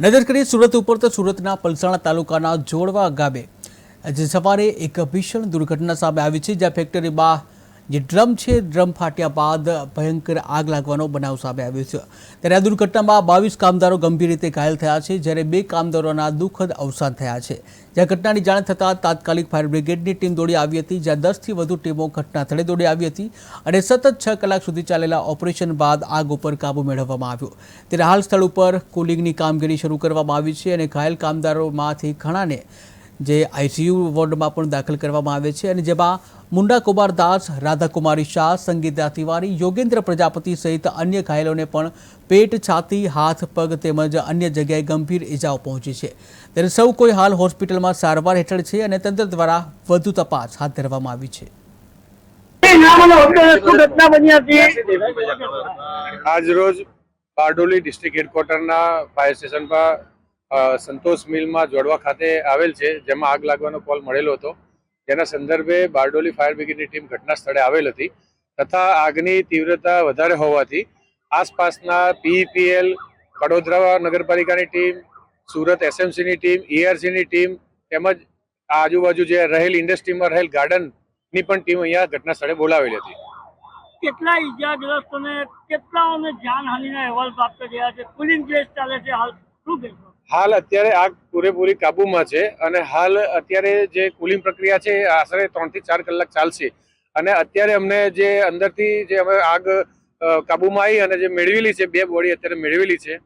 નજર કરીએ સુરત ઉપર તો સુરતના પલસાણા તાલુકાના જોડવા ગામે આજે સવારે એક ભીષણ દુર્ઘટના સામે આવી છે, જ્યાં ફેક્ટરીમાં જે ડ્રમ છે, ડ્રમ ફાટ્યા બાદ ભયંકર આગ લાગવાનો બનાવ સામે આવ્યો છે. ત્યારે આ દુર્ઘટનામાં બાવીસ કામદારો ગંભીર રીતે ઘાયલ થયા છે, જ્યારે બે કામદારોના દુઃખદ અવસાન થયા છે. જ્યાં ઘટનાની જાણ થતાં તાત્કાલિક ફાયર બ્રિગેડની ટીમ દોડી આવી હતી, જ્યાં દસથી વધુ ટીમો ઘટના સ્થળે દોડી આવી હતી અને સતત છ કલાક સુધી ચાલેલા ઓપરેશન બાદ આગ ઉપર કાબૂ મેળવવામાં આવ્યો. ત્યારે હાલ સ્થળ ઉપર કુલિંગની કામગીરી શરૂ કરવામાં આવી છે અને ઘાયલ કામદારોમાંથી ઘણાને જે આઈસીયુ વોર્ડમાં પણ દાખલ કરવામાં આવે છે અને જેમાં મુંડા કુમાર દાસ રાધાકુમારી શાહ સંગીતા તિવારી યોગેન્દ્ર પ્રજાપતિ સહિત અન્ય ઘાયલોને પણ પેટ છાતી હાથ પગ તેમજ અન્ય જગ્યાએ ગંભીર ઇજાઓ પહોંચી છે. ત્યારે સૌ કોઈ હાલ હોસ્પિટલમાં સારવાર હેઠળ છે અને તંત્ર દ્વારા વધુ તપાસ હાથ ધરવામાં આવી છે. આજ રોજ બારડોલી ડિસ્ટ્રિક્ટ હેડક્વાર્ટરના ફાયર સ્ટેશન પર સંતોષ મિલમાં જોડવા ખાતે આવેલ છે, જેમાં આગ લાગવાનો કોલ મળેલો હતો. જેના સંદર્ભે બારડોલી ફાયર બ્રિગેડની ટીમ ઘટના સ્થળે આવેલ હતી તથા આગની તીવ્રતા વધારે હોવાથી આસપાસના પીઈપીએલ કડોદરા નગરપાલિકાની ટીમ, સુરત એસએમસીની ટીમ, ઈઆરસીની ટીમ તેમજ આજુબાજુ જે રહેલ ઇન્ડસ્ટ્રીમાં રહેલ ગાર્ડનની પણ ટીમ અહીંયા ઘટના સ્થળે બોલાવેલી હતી. કેટલા ઇજાગ્રસ્તોને કેટલાઓને જાનહાનિના અહેવાલ પ્રાપ્ત થયા છે? કુલિંગ કેસ ચાલે છે હાલ. શું કહેશો? હાલ અત્યારે આગ પૂરેપૂરી કાબૂમાં છે અને હાલ અત્યારે જે કુલિંગ પ્રક્રિયા છે એ આશરે ત્રણથી ચાર કલાક ચાલશે. અને અત્યારે અમને જે અંદરથી જે અમે આગ કાબુમાં આવી અને જે મેળવેલી છે, બે બોડી અત્યારે મેળવેલી છે.